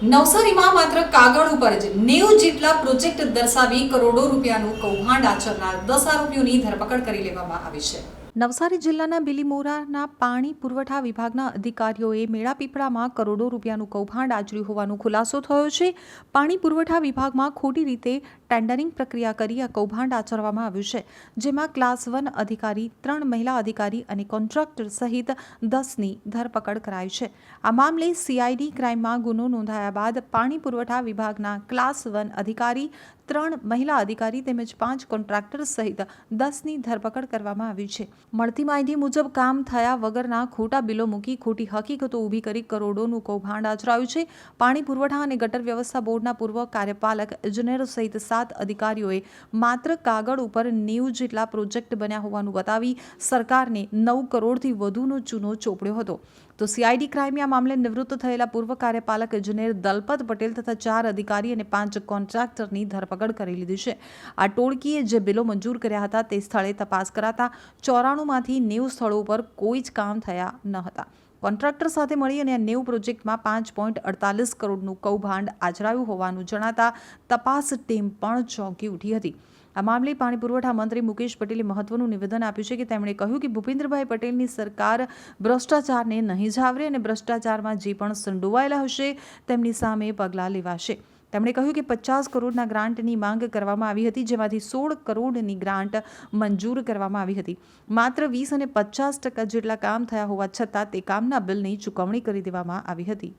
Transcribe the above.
નવસારીમાં માત્ર કાગળ ઉપર જ નેવું જેટલા પ્રોજેક્ટ દર્શાવી કરોડો રૂપિયાનું કૌભાંડ આચરનાર દસ આરોપીઓની ધરપકડ કરી લેવામાં આવી છે. નવસારી જિલ્લાના બિલીમોરાના પાણી પુરવઠા વિભાગના અધિકારીઓએ મેળાપીપળામાં કરોડો રૂપિયાનું કૌભાંડ આચર્યું હોવાનો ખુલાસો થયો છે. પાણી પુરવઠા વિભાગમાં ખોટી રીતે ટેન્ડરિંગ પ્રક્રિયા કરી આ કૌભાંડ આચરવામાં આવ્યું છે, જેમાં ક્લાસ વન અધિકારી, ત્રણ મહિલા અધિકારી અને કોન્ટ્રાક્ટર સહિત દસની ધરપકડ કરાઈ છે. આ મામલે સીઆઈડી ક્રાઇમમાં ગુનો નોંધાયા બાદ પાણી પુરવઠા વિભાગના ક્લાસ વન અધિકારી ત્રણ મહિલા અધિકારી તેમજ પાંચ કોન્ટ્રાક્ટર સહિત દસની ધરપકડ કરવામાં આવી છે. મળતી માહિતી મુજબ કામ થયા વગરના ખોટા બિલો મૂકી ખોટી હકીકતો ઊભી કરી કરોડોનું કૌભાંડ આચરાયું છે. પાણી પુરવઠા અને ગટર વ્યવસ્થા બોર્ડના પૂર્વ કાર્યપાલક ઇજનેર સહિત સાત અધિકારીઓએ માત્ર કાગળ ઉપર નેવું જેટલા પ્રોજેક્ટ બન્યા હોવાનું બતાવી સરકારને નવ કરોડથી વધુનો ચૂનો ચોપડ્યો હતો. તો સીઆઈડી ક્રાઇમે આ મામલે નિવૃત્ત થયેલા પૂર્વ કાર્યપાલક ઇજનેર દલપત પટેલ તથા ચાર અધિકારી અને પાંચ કોન્ટ્રાક્ટરની ધરપકડ કરી લીધી છે. આ ટોળકીએ જે બિલો મંજૂર કર્યા હતા તે સ્થળે તપાસ કરાતા ચોરાણુંમાંથી નેવું સ્થળો ઉપર કોઈ જ કામ થયા ન હતા. કોન્ટ્રાક્ટર સાથે મળી અને આ નેવું પ્રોજેક્ટમાં પાંચ પોઈન્ટ અડતાલીસ કરોડનું કૌભાંડ આચરાયું હોવાનું જણાતા તપાસ ટીમ પણ ચોંકી ઉઠી હતી. આ મામલે પાણી પુરવઠા મંત્રી મુકેશ પટેલે મહત્વનું નિવેદન આપ્યું છે કે તેમણે કહ્યું કે ભૂપેન્દ્રભાઈ પટેલની સરકાર ભ્રષ્ટાચારને નહીં જાવરે અને ભ્રષ્ટાચારમાં જે પણ સંડોવાયેલા હશે તેમની સામે પગલાં લેવાશે. તેમણે કહ્યું કે પચાસ કરોડના ગ્રાન્ટની માંગ કરવામાં આવી હતી, જેમાંથી સોળ કરોડની ગ્રાન્ટ મંજૂર કરવામાં આવી હતી. માત્ર વીસ અને પચાસ ટકા જેટલા કામ થયા હોવા છતાં તે કામના બિલની ચૂકવણી કરી દેવામાં આવી હતી.